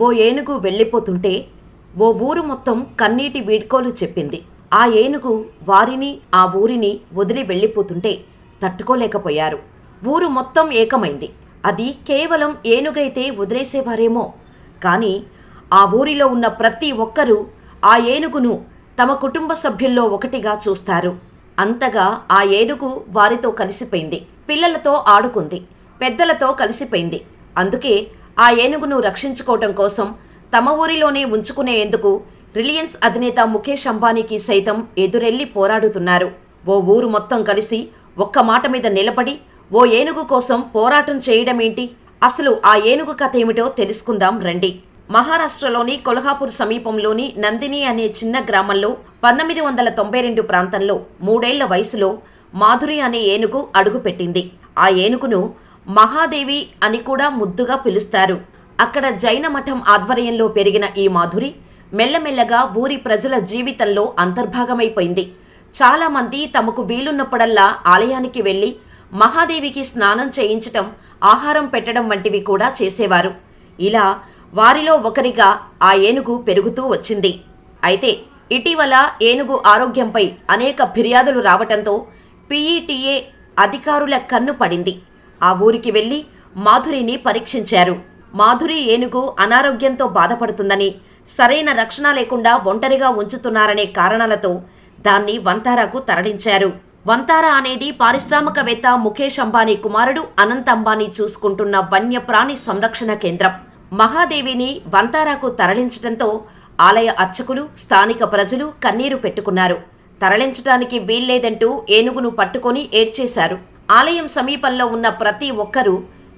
ఓ ఏనుగు వెళ్ళిపోతుంటే ఓ ఊరు మొత్తం కన్నీటి వీడ్కోలు చెప్పింది. ఆ ఏనుగు వారిని ఆ ఊరిని వదిలి వెళ్ళిపోతుంటే తట్టుకోలేకపోయారు. ఊరు మొత్తం ఏకమైంది. అది కేవలం ఏనుగైతే వదిలేసేవారేమో. కానీ ఆ ఊరిలో ఉన్న ప్రతి ఒక్కరూ ఆ ఏనుగును తమ కుటుంబ సభ్యుల్లో ఒకటిగా చూస్తారు. అంతగా ఆ ఏనుగు వారితో కలిసిపోయింది. పిల్లలతో ఆడుకుంది. పెద్దలతో కలిసిపోయింది. అందుకే ఆ ఏనుగును రక్షించుకోవటం కోసం తమ ఊరిలోనే ఉంచుకునేందుకు రిలయన్స్ అధినేత ముఖేష్ అంబానీకి సైతం ఎదురెళ్ళి పోరాడుతున్నారు. ఓ ఊరు మొత్తం కలిసి ఒక్క మాట మీద నిలబడి ఓ ఏనుగు కోసం పోరాటం చేయడమేంటి? అసలు ఆ ఏనుగు కథ ఏమిటో తెలుసుకుందాం రండి. మహారాష్ట్రలోని కొల్హాపూర్ సమీపంలోని నందిని అనే చిన్న గ్రామంలో పంతొమ్మిది వందల తొంభై రెండు ప్రాంతంలో మూడేళ్ళ వయసులో మాధురి అనే ఏనుగు అడుగుపెట్టింది. ఆ ఏనుగును మహాదేవి అని కూడా ముద్దుగా పిలుస్తారు. అక్కడ జైన మఠం ఆధ్వర్యంలో పెరిగిన ఈ మాధురి మెల్లమెల్లగా ఊరి ప్రజల జీవితంలో అంతర్భాగమైపోయింది. చాలామంది తమకు వీలున్నప్పుడల్లా ఆలయానికి వెళ్ళి మహాదేవికి స్నానం చేయించటం ఆహారం పెట్టడం వంటివి కూడా చేసేవారు. ఇలా వారిలో ఒకరిగా ఆ ఏనుగు పెరుగుతూ వచ్చింది. అయితే ఇటీవల ఏనుగు ఆరోగ్యంపై అనేక ఫిర్యాదులు రావటంతో పీఈటీఏ అధికారుల కన్ను పడింది. ఆ ఊరికి వెళ్ళి మాధురిని పరీక్షించారు. మాధురి ఏనుగు అనారోగ్యంతో బాధపడుతుందని సరైన రక్షణ లేకుండా ఒంటరిగా ఉంచుతున్నారనే కారణాలతో దాన్ని వంతారాకు తరలించారు. వంతారా అనేది పారిశ్రామికవేత్త ముఖేష్ అంబానీ కుమారుడు అనంత్ అంబానీ చూసుకుంటున్న వన్యప్రాణి సంరక్షణ కేంద్రం. మహాదేవిని వంతారాకు తరలించడంతో ఆలయ అర్చకులు స్థానిక ప్రజలు కన్నీరు పెట్టుకున్నారు. తరలించడానికి వీల్లేదంటూ ఏనుగును పట్టుకొని ఏడ్చేశారు. ఆలయం సమీపంలో ఉన్న ప్రతి ఒక్కరూ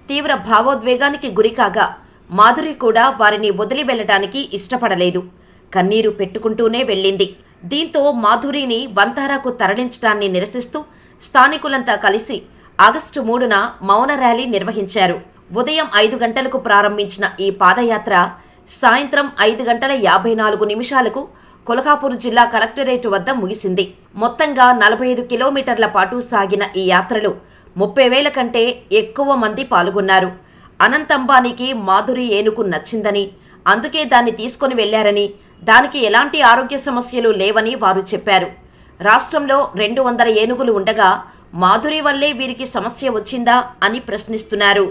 తీవ్ర భావోద్వేగానికి గురికాగా మాధురి కూడా వారిని వదిలి వెళ్ళటానికి ఇష్టపడలేదు. కన్నీరు పెట్టుకుంటూనే వెళ్ళింది. దీంతో మాధురిని వంతారాకు తరలించడాన్ని నిరసిస్తూ స్థానికులంతా కలిసి ఆగస్టు మూడున మౌన ర్యాలీ నిర్వహించారు. ఉదయం ఐదు గంటలకు ప్రారంభించిన ఈ పాదయాత్ర సాయంత్రం ఐదు గంటల యాభై నాలుగు నిమిషాలకు కొల్హాపూర్ జిల్లా కలెక్టరేట్ వద్ద ముగిసింది. మొత్తంగా నలభై ఐదు కిలోమీటర్ల పాటు సాగిన ఈ యాత్రలో ముప్పై వేల కంటే ఎక్కువ మంది పాల్గొన్నారు. అనంత్ అంబానీకి మాధురి ఏనుగు నచ్చిందని అందుకే దాన్ని తీసుకొని వెళ్ళారని దానికి ఎలాంటి ఆరోగ్య సమస్యలు లేవని వారు చెప్పారు. రాష్ట్రంలో రెండు వందల ఏనుగులు ఉండగా మాధురి వల్లే వీరికి సమస్య వచ్చిందా అని ప్రశ్నిస్తున్నారు.